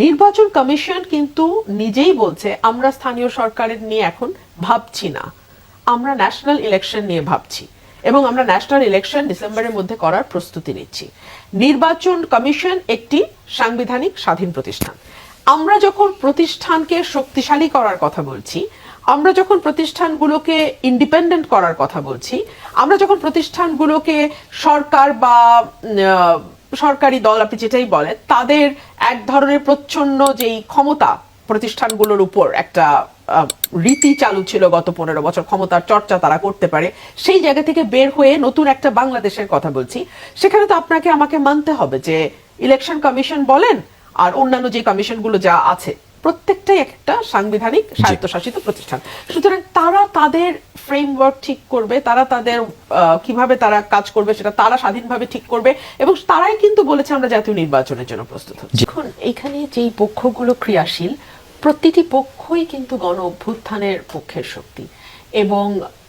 নির্বাচন কমিশন কিন্তু নিজেই বলছে, আমরা স্থানীয় সরকারের নিয়ে এখন ভাবছি না। আমরা ন্যাশনাল ইলেকশন নিয়ে ভাবছি এবং আমরা ন্যাশনাল ইলেকশন ডিসেম্বরের মধ্যে করার প্রস্তুতি নিচ্ছি। নির্বাচন কমিশন একটি সাংবিধানিক স্বাধীন প্রতিষ্ঠান। আমরা যখন প্রতিষ্ঠানকে শক্তিশালী করার কথা বলছি, আমরা যখন প্রতিষ্ঠানগুলোকে ইন্ডিপেন্ডেন্ট করার কথা বলছি, আমরা যখন প্রতিষ্ঠানগুলোকে সরকার বা সরকারি দল, আপনি যেটাই বলেন, তাদের এক ধরনের প্রচ্ছন্ন যেই ক্ষমতা প্রতিষ্ঠানগুলোর উপর একটা রীতি চালু ছিল গত পনেরো বছর, ক্ষমতার চর্চা তারা করতে পারে, সেই জায়গা থেকে বের হয়ে নতুন একটা বাংলাদেশের কথা বলছি। সেখানে তো আপনাকে আমাকে মানতে হবে যে, ইলেকশন কমিশন বলেন, আর অন্যান্য যে কমিশনগুলো যা আছে প্রত্যেকটাই একটা সাংবিধানিক স্বায়ত্তশাসিত প্রতিষ্ঠান। সুতরাং তারা তাদের ফ্রেমওয়ার্ক ঠিক করবে তারা তাদের কীভাবে তারা কাজ করবে সেটা তারা স্বাধীনভাবে ঠিক করবে এবং তারাই কিন্তু বলেছে আমরা জাতীয় নির্বাচনের জন্য প্রস্তুত এখন এখানে যেই পক্ষগুলো ক্রিয়াশীল প্রতিটি পক্ষই কিন্তু গণ অভ্যুত্থানের পক্ষের শক্তি এবং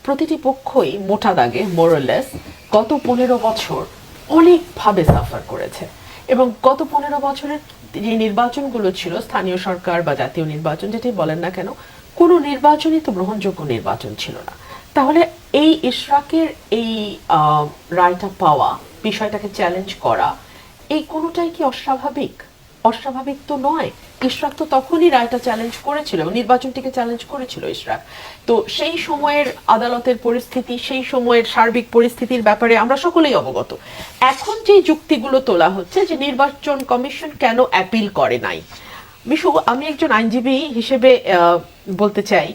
প্রতিটি পক্ষই মোটা দাগে মোরলেস গত পনেরো বছর অনেকভাবে সাফার করেছে এবং গত পনেরো বছরের যে নির্বাচনগুলো ছিল, স্থানীয় সরকার বা জাতীয় নির্বাচন, যেটি বলেন না কেন, কোনো নির্বাচনই তো গ্রহণযোগ্য নির্বাচন ছিল না। তাহলে এই ইশরাকের এই রায়টা পাওয়া বিষয়টাকে চ্যালেঞ্জ করা, এই কোনোটাই কি অস্বাভাবিক? অস্বাভাবিক তো নয়। ইশরাক তো তখনই রায়টা চ্যালেঞ্জ করেছিল নির্বাচনটিকে চ্যালেঞ্জ করেছিল ইশরাক। তো সেই সময়ের আদালতের পরিস্থিতি সেই সময়ের সার্বিক পরিস্থিতির ব্যাপারে আমরা সকলেই অবগত। এখন যে যুক্তিগুলো তোলা হচ্ছে যে নির্বাচন কমিশন কেন অ্যাপিল করে নাই। মিশু আমি একজন আইনজীবী হিসেবে বলতে চাই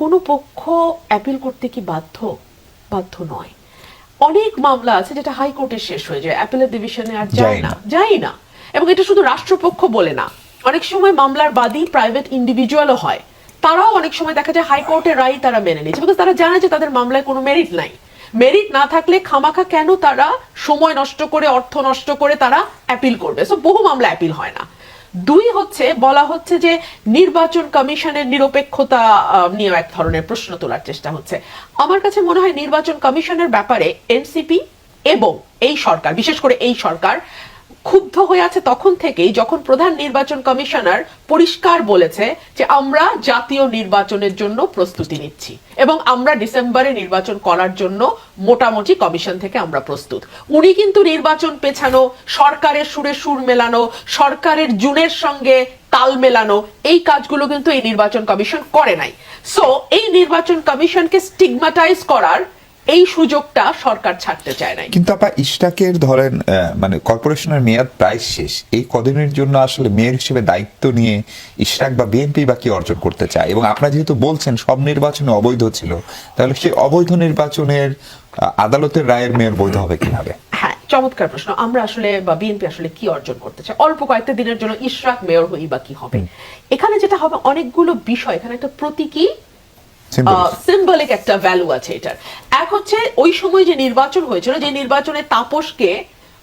কোনো পক্ষ অ্যাপিল করতে কি বাধ্য? বাধ্য নয়। অনেক মামলা আছে যেটা হাইকোর্টে শেষ হয়ে যায় অ্যাপিলের ডিভিশনে আর যায় না। যায় না। এবং এটা শুধু রাষ্ট্রপক্ষ বলে না অনেক সময় মামলার বাদী প্রাইভেট ইন্ডিভিজুয়ালও হয়। তারাও অনেক সময় দেখা যায় হাইকোর্টের রায় তারা মেনে নিচ্ছে বিকজ তারা জানে যে তাদের মামলায় কোনো মেরিট নাই। মেরিট না থাকলে খামাখা কেন তারা সময় নষ্ট করে, অর্থ নষ্ট করে তারা অ্যাপিল করবে? সো বহু মামলা অ্যাপিল হয় না। দুই হচ্ছে, বলা হচ্ছে যে নির্বাচন কমিশনের নিরপেক্ষতা নিয়ে এক ধরনের প্রশ্ন তোলার চেষ্টা হচ্ছে। আমার কাছে মনে হয় নির্বাচন কমিশনের ব্যাপারে এনসিপি এবং এই সরকার, বিশেষ করে এই সরকার ক্ষুব্ধ হয়ে আছে তখন থেকেই যখন প্রধান নির্বাচন কমিশনার পরিষ্কার বলেছে যে আমরা জাতীয় নির্বাচনের জন্য প্রস্তুতি নিচ্ছি এবং আমরা ডিসেম্বরে নির্বাচন করার জন্য মোটামুটি কমিশন থেকে আমরা প্রস্তুত। উনি কিন্তু নির্বাচন পেছানো, সরকারের সুরে সুর মেলানো, সরকারের জুনের সঙ্গে তাল মেলানো, এই কাজগুলো কিন্তু এই নির্বাচন কমিশন করে নাই। সো এই নির্বাচন কমিশনকে স্টিগমাটাইজ করার এই সুযোগটা সরকার ছাড়তে চায় না কিন্তু আপা ইশরাকের ধরেন মানে কর্পোরেশনের মেয়াদ প্রায় শেষ। এই কদিনের জন্য আসলে মেয়র হিসেবে দায়িত্ব নিয়ে ইশরাক বা বিএনপি বা কি অর্জন করতে চায়? এবং আপনারা যেহেতু বলছেন সব নির্বাচনে অবৈধ ছিল তাহলে সেই অবৈধ নির্বাচনের আদালতের রায়ের মেয়র বৈধ হবে কীভাবে? হ্যাঁ চমৎকার প্রশ্ন। আমরা আসলে বা বিএনপি আসলে কি অর্জন করতে চাই অল্প কয়েকটা দিনের জন্য ইশরাক মেয়র হই বা কি হবে? এখানে যেটা হবে অনেকগুলো বিষয় এখানে একটা প্রতীকী. সিম্বলিক একটা ভ্যালু আছে এটার। এক হচ্ছে ওই সময় যে নির্বাচন হয়েছিল যে নির্বাচনে তাপসকে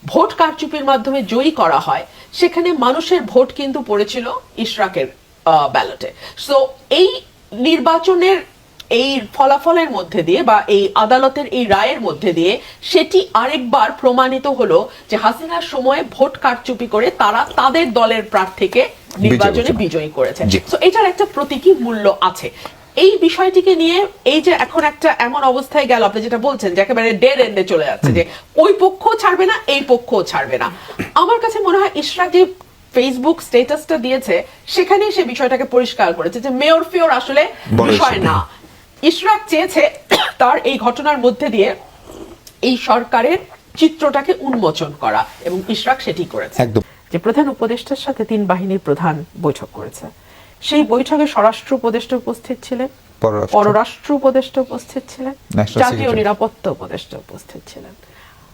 ভোট কারচুপির মাধ্যমে জয়ী করা হয় সেখানে মানুষের ভোট কিন্তু পড়েছিল ইশরাকের ব্যালটে সো এই নির্বাচনের এই ফলাফলের মধ্যে দিয়ে বা এই আদালতের এই রায়ের মধ্যে দিয়ে সেটি আরেকবার প্রমাণিত হলো যে হাসিনার সময়ে ভোট কারচুপি করে তারা তাদের দলের প্রার্থীকে নির্বাচনে বিজয়ী করেছে। তো এটার একটা প্রতীকী মূল্য আছে। এই বিষয়টিকে নিয়ে এই যে এখন একটা এমন অবস্থায় গেল আপনি যেটা বলছেন যে একেবারে ডেড এন্ডে চলে যাচ্ছে যে ওই পক্ষ ছাড়বে না এই পক্ষ ছাড়বে না। আমার কাছে মনে হয় ইশরাক যে ফেসবুক স্ট্যাটাসটা দিয়েছে সেখানেই সে বিষয়টাকে পরিষ্কার করেছে যে মেয়র ফিওর আসলে বিষয় না। ইশরাক চেয়েছে তার এই ঘটনার মধ্যে দিয়ে এই সরকারের চিত্রটাকে উন্মোচন করা এবং ইশরাক সেটি করেছে। একদম। যে প্রধান উপদেষ্টার সাথে তিন বাহিনীর প্রধান বৈঠক করেছে। সেই বৈঠকে স্বরাষ্ট্র উপদেষ্টা উপস্থিত ছিলেন পররাষ্ট্র। উপদেষ্টা উপস্থিত ছিলেন জাতীয় নিরাপত্তা উপদেষ্টা উপস্থিত ছিলেন।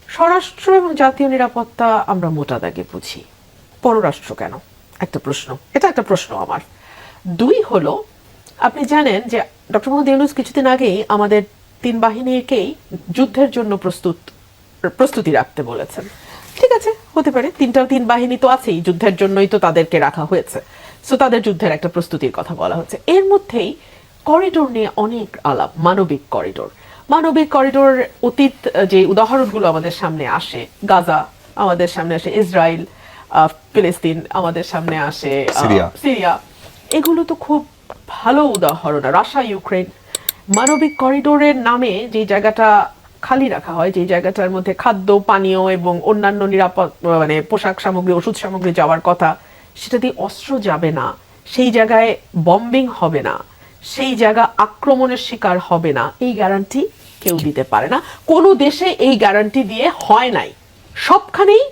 স্বরাষ্ট্র এবং জাতীয় নিরাপত্তা আমরা মোটা দাগে বুঝি। পররাষ্ট্র কেন? একটা প্রশ্ন। এটা একটা প্রশ্ন আমার। দুই হলো আপনি জানেন যে ডক্টর মোহাম্মদ ইউনুস কিছুদিন আগেই আমাদের তিন বাহিনীকেই যুদ্ধের জন্য প্রস্তুত প্রস্তুতি রাখতে বলেছেন। ঠিক আছে হতে পারে তিনটা তিন বাহিনী তো আছেই যুদ্ধের জন্যই তো তাদেরকে রাখা হয়েছে। সো তাদের যুদ্ধের একটা প্রস্তুতির কথা বলা হচ্ছে। এর মধ্যেই করিডোর নিয়ে অনেক আলাপ মানবিক করিডোর মানবিক করিডোর অতীত যে উদাহরণগুলো আমাদের সামনে আসে গাজা আমাদের সামনে আসে ইসরায়েল ফিলিস্তিন আমাদের সামনে আসে সিরিয়া। এগুলো তো খুব ভালো উদাহরণ। রাশিয়া ইউক্রেন মানবিক করিডোরের নামে যে জায়গাটা খালি রাখা হয় যে জায়গাটার মধ্যে খাদ্য পানীয় এবং অন্যান্য নিরাপদ মানে পোশাক সামগ্রী ওষুধ সামগ্রী যাওয়ার কথা সেটা দিয়ে অস্ত্র যাবে না, সেই জায়গায় বম্বিং হবে না, সেই জায়গা আক্রমণের শিকার হবে না, এই গ্যারান্টি কেউ দিতে পারে না। কোনো দেশে এই গ্যারান্টি দিয়ে হয় নাই। সবখানেই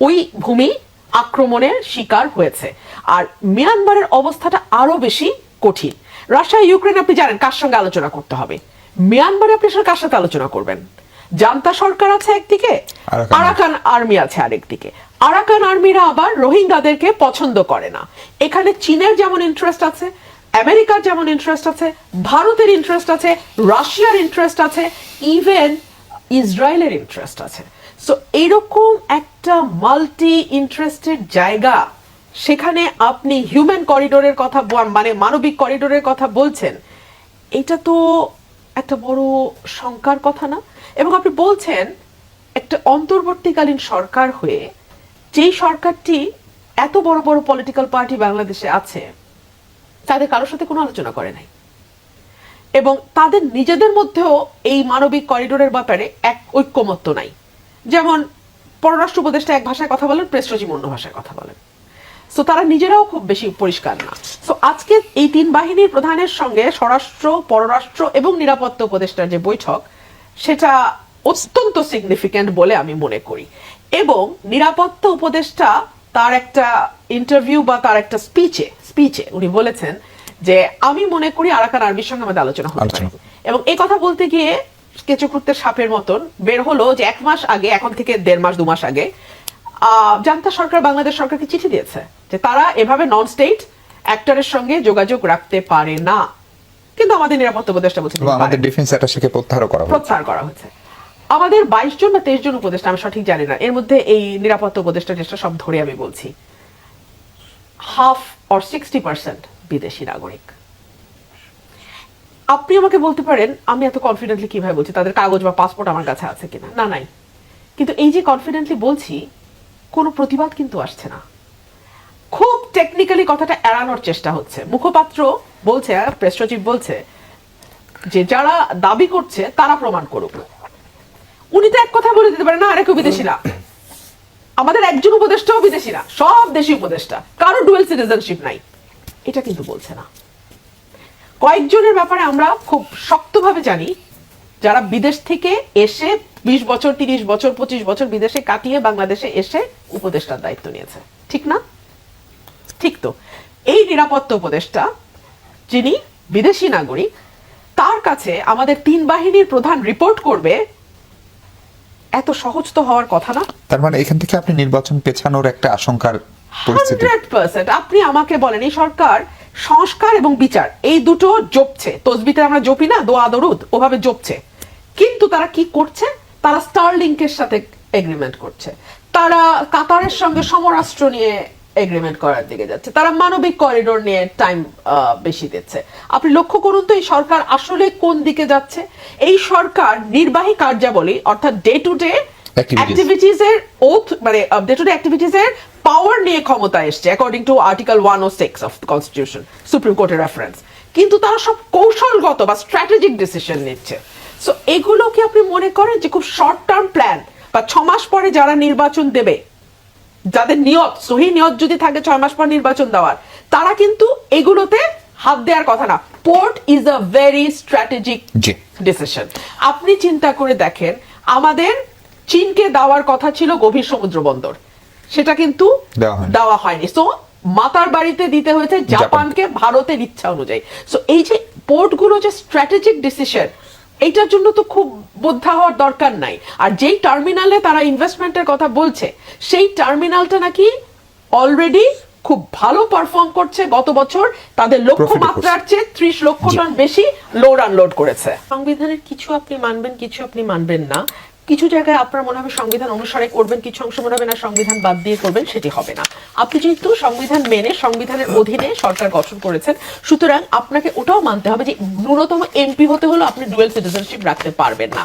ওই ভূমি আক্রমণের শিকার হয়েছে। আর মিয়ানমারের অবস্থাটা আরও বেশি কঠিন। রাশিয়া, ইউক্রেন, আপনি জানেন কার সঙ্গে আলোচনা করতে হবে। মিয়ানমারে আপনি কার সাথে আলোচনা করবেন? জান্তা সরকার আছে একদিকে আরাকান- আর্মি। আছে আরেকদিকে। আরাকান আর্মিরা আবার রোহিঙ্গাদেরকে পছন্দ করে না। এখানে চীনের যেমন ইন্টারেস্ট আছে আমেরিকার যেমন ইন্টারেস্ট আছে ভারতের ইন্টারেস্ট আছে রাশিয়ার ইন্টারেস্ট আছে ইভেন ইসরায়েলের ইন্টারেস্ট আছে। সো এরকম একটা মাল্টি ইন্টারেস্টেড জায়গা সেখানে আপনি হিউম্যান করিডোরের কথা বল- মানে মানবিক করিডোরের কথা বলছেন এটা তো একটা বড় শঙ্কার কথা না? এবং আপনি বলছেন, একটা অন্তর্বর্তীকালীন সরকার হয়ে যেই সরকারটি এত বড় বড় পলিটিক্যাল পার্টি বাংলাদেশে আছে, তাদের কারোর সাথে কোনো আলোচনা করে নাই। এবং তাদের নিজেদের মধ্যেও এই মানবিক করিডোরের ব্যাপারে এক ঐক্যমত্য নাই। যেমন পররাষ্ট্র উপদেষ্টা এক ভাষায় কথা বলেন প্রেস সচিব অন্য ভাষায় কথা বলেন। সো তারা নিজেরাও খুব বেশি পরিষ্কার না। সো আজকে এই তিন বাহিনীর প্রধানের সঙ্গে স্বরাষ্ট্র, পররাষ্ট্র এবং নিরাপত্তা উপদেষ্টার যে বৈঠক সেটা অত্যন্ত সিগনিফিক্যান্ট বলে আমি মনে করি। এবং নিরাপত্তা উপদেষ্টা তার একটা ইন্টারভিউ বা তার একটা স্পিচে স্পিচে উনি বলেছেন যে আমি মনে করি আরাকান আর্মির সঙ্গে আমাদের আলোচনা হতে পারে। এবং এই কথা বলতে গিয়ে কেঁচো খুঁড়তে সাপের মতন বের হলো যে এক মাস আগে এখন থেকে দেড় মাস দু মাস আগে আহ, জান্তা সরকার বাংলাদেশ সরকারকে চিঠি দিয়েছে যে তারা এভাবে নন স্টেট অ্যাক্টরের সঙ্গে যোগাযোগ রাখতে পারে না। কিন্তু আমাদের নিরাপত্তা উপদেষ্টা বলছে আমাদের ডিফেন্স অ্যাটাশিকে প্রত্যাহার করা হয়েছে। প্রত্যাহার করা হয়েছে। আমাদের বাইশ জন বা তেইশ জন উপদেষ্টা আমি সঠিক জানি না। এর মধ্যে এই নিরাপত্তা উপদেষ্টা টেস্টা সব ধরে আমি বলছি। হাফ অর সিক্সটি পার্সেন্ট বিদেশি নাগরিক। আপনি আমাকে বলতে পারেন আমি এত কনফিডেন্টলি কীভাবে বলছি? তাদের কাগজ বা পাসপোর্ট আমার কাছে আছে কিনা? না নাই। কিন্তু এই যে কনফিডেন্টলি বলছি কোনো প্রতিবাদ কিন্তু আসছে না। খুব টেকনিক্যালি কথাটা এড়ানোর চেষ্টা হচ্ছে। মুখপাত্র বলছে প্রেস সচিব বলছে যে যারা দাবি করছে, তারা প্রমাণ করুক। উনি তো এক কথা বলে দিতে পারেন না আরে কেউ বিদেশি না আমাদের একজন উপদেষ্টাও বিদেশি না সব দেশি উপদেষ্টা, কারও ডুয়েল সিটিজেনশিপ নাই। এটা কিন্তু বলছে না। কয়েকজনের ব্যাপারে আমরা খুব শক্তভাবে জানি, যারা বিদেশ থেকে এসে বিশ বছর, তিরিশ বছর, পঁচিশ বছর বিদেশে কাটিয়ে বাংলাদেশে এসে উপদেষ্টার দায়িত্ব নিয়েছে। ঠিক না? ঠিক তো। এই নিরাপত্তা উপদেষ্টা যিনি বিদেশি নাগরিক তার কাছে আমাদের তিন বাহিনীর প্রধান রিপোর্ট করবে এত সহজ তো হওয়ার কথা না? তার মানে এখান থেকে আপনি নির্বাচন পেছানোর একটা আশঙ্কার পরিস্থিতি। আপনি আমাকে বলেন এই সরকার সংস্কার এবং বিচার এই দুটো জপছে। তসবিতে আমরা জপি না দোয়া দরুদ ওভাবে জপছে। কিন্তু তারা কি করছে? তারা স্টারলিংকের সাথে এগ্রিমেন্ট করছে। তারা কাতারের সঙ্গে সমরাষ্ট্র নিয়ে এগ্রিমেন্ট করার দিকে যাচ্ছে। তারা মানবিক করিডোর নিয়ে টাইম বেশি দিচ্ছে। আপনি লক্ষ্য করুন তো এই সরকার আসলে কোন দিকে যাচ্ছে? এই সরকার নির্বাহী কার্যাবলী অর্থাৎ ডে টু ডে এর ওথ মানে ডে টু ডে অ্যাক্টিভিটিজ এর পাওয়ার নিয়ে ক্ষমতা এসছে according to article one o six of constitution supreme কোর্টের রেফারেন্স কিন্তু তারা সব কৌশলগত বা স্ট্র্যাটেজিক ডিসিশন নিচ্ছে। সো এগুলো কি আপনি মনে করেন যে খুব শর্ট টার্ম প্ল্যান বা ছ মাস পরে যারা নির্বাচন দেবে যাদের নিয়ত সহি নিয়ত যদি থাকে ছয় মাস পর নির্বাচন দেওয়ার তারা কিন্তু এগুলোতে হাত দেওয়ার কথা না। Port is a very strategic decision আপনি চিন্তা করে দেখেন আমাদের চীনকে দেওয়ার কথা ছিল গভীর সমুদ্র বন্দর। সেটা কিন্তু দেওয়া হয়নি। সো মাতার বাড়িতে দিতে হয়েছে জাপানকে ভারতের ইচ্ছা অনুযায়ী। সো এই যে পোর্টগুলো যে স্ট্র্যাটেজিক ডিসিশন এইটার জন্য তো খুব বোদ্ধা হওয়ার দরকার নাই। আর যেই টার্মিনালে তারা ইনভেস্টমেন্টের কথা বলছে সেই টার্মিনালটা নাকি অলরেডি খুব ভালো পারফর্ম করছে গত বছর। তাদের লক্ষ্য মাত্রার চেয়ে ত্রিশ লক্ষ টন বেশি লোড আনলোড করেছে। সংবিধানের কিছু আপনি মানবেন কিছু আপনি মানবেন না। কিছু জায়গায় আপনার মনে হবে সংবিধান অনুসারে করবেন, কিছু অংশ মনে হবে না, সংবিধান বাদ দিয়ে করবেন, সেটি হবে না। আপনি যেহেতু সংবিধান মেনে, সংবিধানের অধীনে সরকার গঠন করেছেন, সুতরাং আপনাকে ওটাও মানতে হবে যে ন্যূনতম এমপি হতে হলে আপনি ডুয়েল সিটিজেনশিপ রাখতে পারবেন না।